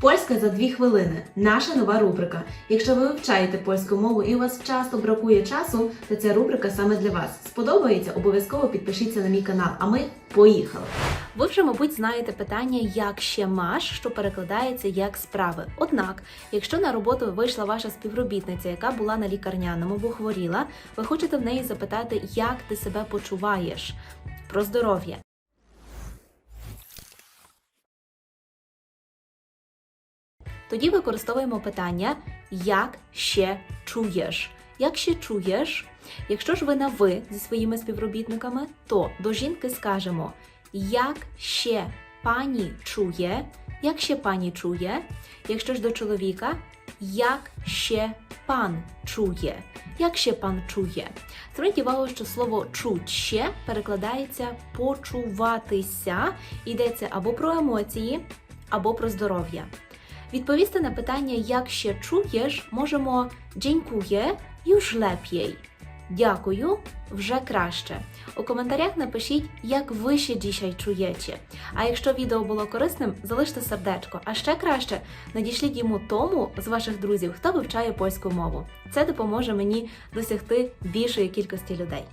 Польська за дві хвилини. Наша нова рубрика. Якщо ви вивчаєте польську мову і у вас часто бракує часу, то ця рубрика саме для вас. Сподобається? Обов'язково підпишіться на мій канал. А ми поїхали. Ви вже, мабуть, знаєте питання як ще маш, що перекладається як справи. Однак, якщо на роботу вийшла ваша співробітниця, яка була на лікарняному, бо хворіла, ви хочете в неї запитати, як ти себе почуваєш про здоров'я. Тоді використовуємо питання як ще чуєш. Як ще чуєш? Якщо ж ви на ви зі своїми співробітниками, то до жінки скажемо як ще пані чує, як ще пані чує. Якщо ж до чоловіка, як ще пан чує, як ще пан чує. Зверніть увагу, що слово чуть ще перекладається почуватися. Йдеться або про емоції, або про здоров'я. Відповісти на питання, як ще чуєш, можемо «Dziękuję, już lepiej. Дякую, вже краще. У коментарях напишіть, як ви ще dzisiaj чуєте. А якщо відео було корисним, залиште сердечко. А ще краще надішліть йому тому з ваших друзів, хто вивчає польську мову. Це допоможе мені досягти більшої кількості людей.